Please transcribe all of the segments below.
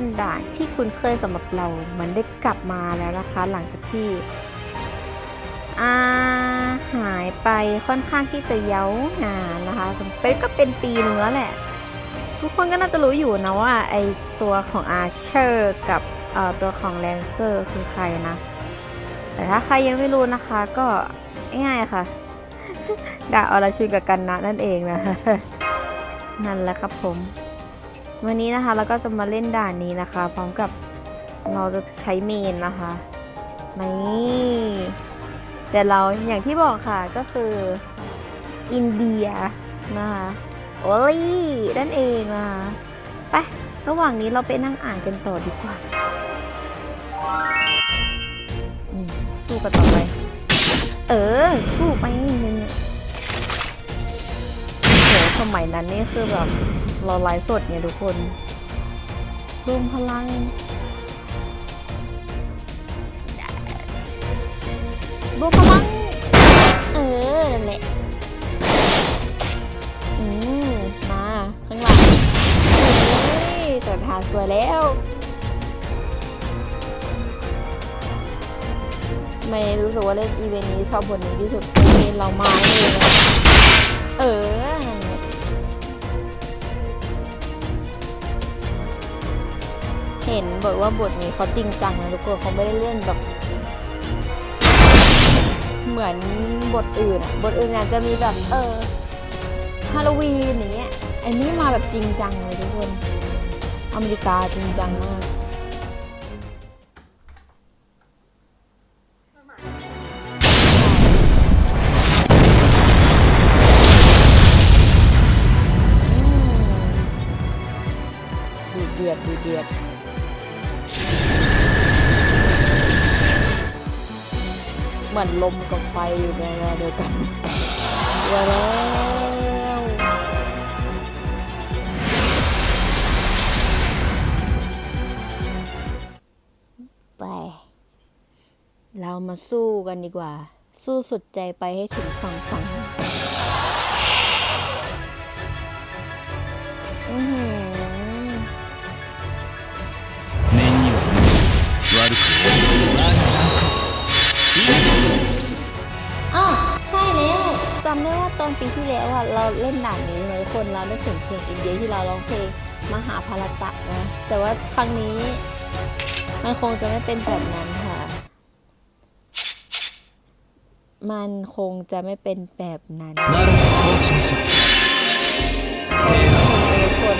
นด่านที่คุ้นเคยสำหรับเรา มันได้กลับมาแล้วนะคะ หลังจากที่อาหายไปค่อนข้างที่จะเย้านานนะคะเป็นก็เป็นปีหนึ่งแล้วแหละ ทุกคนก็น่าจะรู้อยู่นะว่าไอตัวของอาร์เชอร์กับตัวของแลนเซอร์คือใครนะ แต่ถ้าใครยังไม่รู้นะคะก็ง่ายๆค่ะดาอรชุนกับกันนะนั่นเองนะ นั่นแหละครับผม วันนี้นะคะเราก็จะมาเล่นด่านนี้นะคะ พร้อมกับเราจะใช้เมนนะคะนี่แต่เราอย่างที่บอกค่ะก็คืออินเดียนะคะโอลี่นั่นเองนะคะไประหว่างนี้เราไปนั่งอ่านกันต่อดีกว่าสู้กันต่อไป เออ สู้ไปนึงโหสมัยนั้นนี่คือแบบ เราไลฟ์สดเนี่ยทุกคนรวมพลังรวมพลัง เออนั่นแหละอืมมาข้างหลังเฮ้ยแต่ทาสวยแล้ว ไม่รู้สึกว่าเล่นอีเวนต์นี้ชอบบทนี้ที่สุดอีเวนเรามาเลย เออ เห็นบอกว่าบทนี้เขาจริงจังนะทุกคนเขาไม่ได้เล่นแบบ เหมือนบทอื่นอะบทอื่นอาจจะมีแบบเออฮาโลวีนอย่างเงี้ยอันนี้มาแบบจริงจังเลยทุกคน อเมริกาจริงจังมากดูเดือดดูเดือด เหมือนลมกับไฟอยู่ในเวลาเดียวกันเดี๋ยวแล้วไป เรามาสู้กันดีกว่า สู้สุดใจไปให้ถึงฝั่งฝันอือหือ 悪くないいい อ๋อใช่แล้วจำได้ว่าตอนปีที่แล้วอ่ะเราเล่นด่านนี้เลยคนเราได้ถึงเพลงอินเดียที่เราร้องเพลงมหาภารตะนะแต่ว่าครั้งนี้ มันคงจะไม่เป็นแบบนั้นค่ะ มันคงจะไม่เป็นแบบนั้น ならばこうしましょう提案 ทุกคน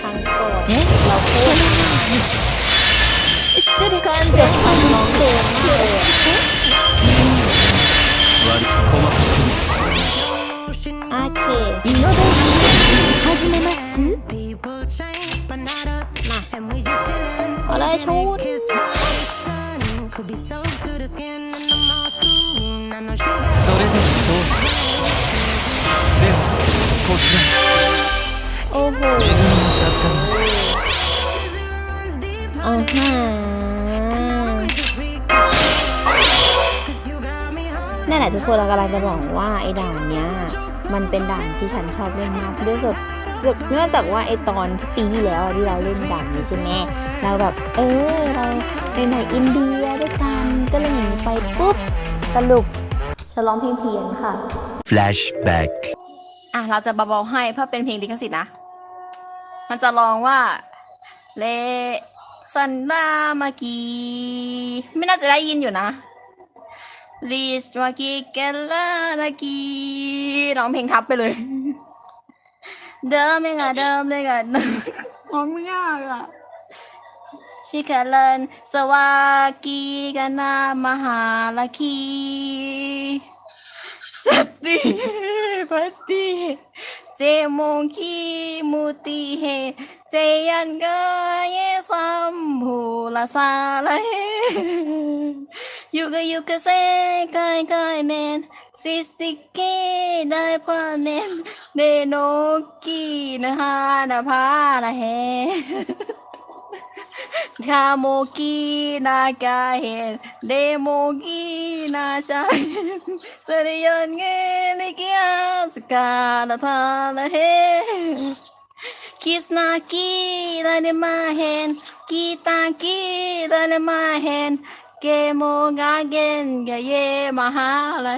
ครั้งก่อนเราพูด 失礼การเสี ละทุกคนเรากำลังจะบอกว่าไอ้ด่านเนี้ยมันเป็นด่านที่ฉันชอบเล่นมากที่สุดเนื่องจากว่าไอ้ตอนที่ปีที่แล้วที่เราเล่นด่านนี้ใช่ไหมเราแบบเออเราในไหนอินเดียด้วยกันก็เลยหนีไปปุ๊บสรุปฉันร้องเพลงเพี้ยนค่ะ Flashback อะเราจะเบาๆให้เพราะเป็นเพลงลิขสิทธิ์นะ มันจะร้องว่าเลสันดามากี ไม่น่าจะได้ยินอยู่นะ รีสมากีเกลาลากีร้องเพลงทับไปเลย เดิมเลยค่ะเดิมเลยค่ะร้องไม่ยากอะชิคาเลนสวากีกันนามหาลาคีสติปฏิเจมงคีมุติเฮ เจยันกาเยสัมภูลาซาลาเฮยูกะยูกะเซกายกายเมนซิสติเกได้พาเมนเดโนกีนะฮานาพานาเฮคาโมกีนากาเฮนเดโมกีนาชาเฮนสริยันเงลิกิอาสกาลาพาลาเฮเคคิสนากีลาเนมาเฮนกีตากีลาเนมาเฮนเกโมกาเกนกะเยมหาอะไร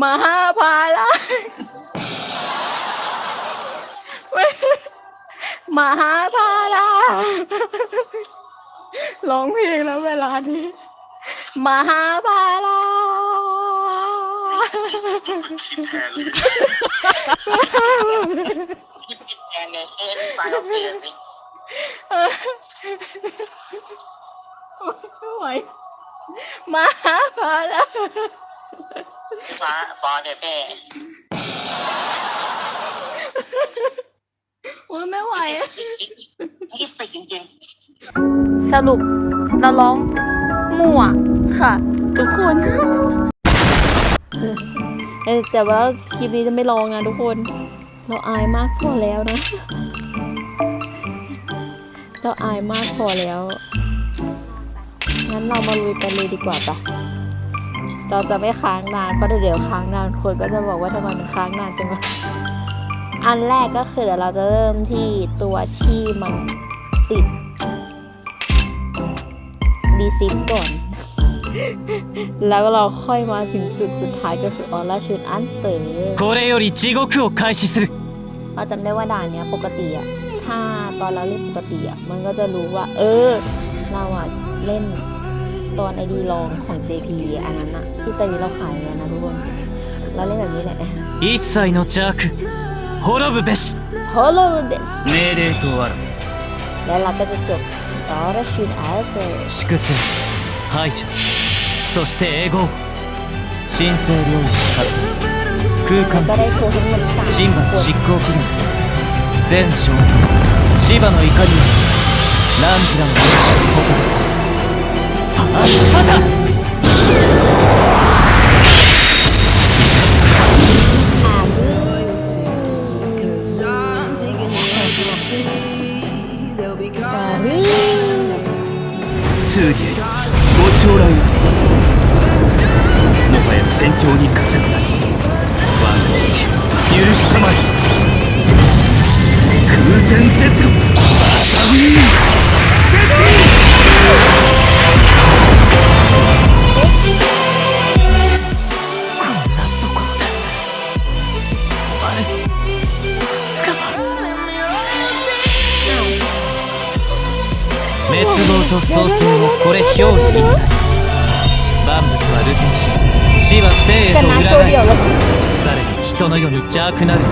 มหา ภาลามหาภาลาร้องเพลงแล้วเลานี้มหาภาลาคิดผิดแทนเลยเอ็นไปเอาเปลี่ยนไปไม่ไหวมหาภาลาฟ้าบอเนี่ยแม่โอ้ยไม่ไหวคิดผิดจริงสรุปเราร้องมั่วค่ะ ทุกคน แต่ว่าคลิปนี้จะไม่ร้องนะทุกคน เราอายมากพอแล้วนะ เราอายมากพอแล้ว งั้นเรามาลุยกันเลยดีกว่าปะเราจะไม่ค้างนานเพราะเดี๋ยวค้างนานคนก็จะบอกว่าทำไมมันค้างนานจังวะอันแรกก็คือเดี๋ยวเราจะเริ่มที่ตัวที่มันติดดีซิปก่อน แล้วเราค่อยมาถึงจุดสุดท้ายก็คือออร่าชุดอันเต๋อ これより地獄を開始する เราจำได้ว่าด่านเนี้ยปกติอะถ้าตอนเราเล่นปกติอะมันก็จะรู้ว่า เออ เราอะเล่นตอนไอดีลองของ JP อันนั้นอะที่ตอนนี้เราขายกันนะทุกคน เราเล่นแบบนี้แหละ 一切の邪悪滅ぶべし โฮโลเดส 命令とある แล้วเราก็จะจบออร่าชุดอันเต๋อ 粛清排除 そして英語。神聖領域のら空間神罰執行機限全将軍芝の怒りはランジラの誇りですパパスパタスーリエご将来は戦場に呵責なし。我が父許したまえ。空前絶後。アサウィーシェクテ滅亡と創生はこれ表裏一体万物は流転し死は生へ แต่ と นา 裏 โชว์ 返 เดียว る แล้ว されど人の世に邪悪なる不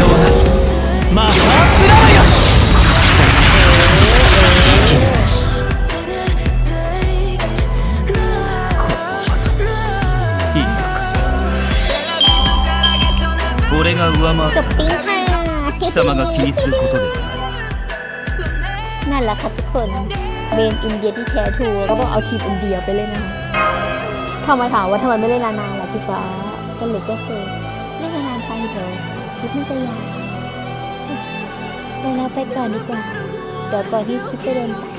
要なりマハープラーヤいいのか俺が上回 จ っ บปิ้งค่ะ 貴様が気にすることではない นั่นแหละค่ะทุกคนเมนอินเดียที่แท้ทรูก็ต้องเอาทีมอินเดียไปเล่นนะคะ ทำไมถามว่าทำไมไม่เล่นนานๆล่ะพี่ฟ้าสรุปก็คือเล่นนานๆไปเดี๋ยวคลิปมันจะยาวเดี๋ยวเราไปก่อนดีกว่าเดี๋ยวก่อนที่คลิปจะโดนตัด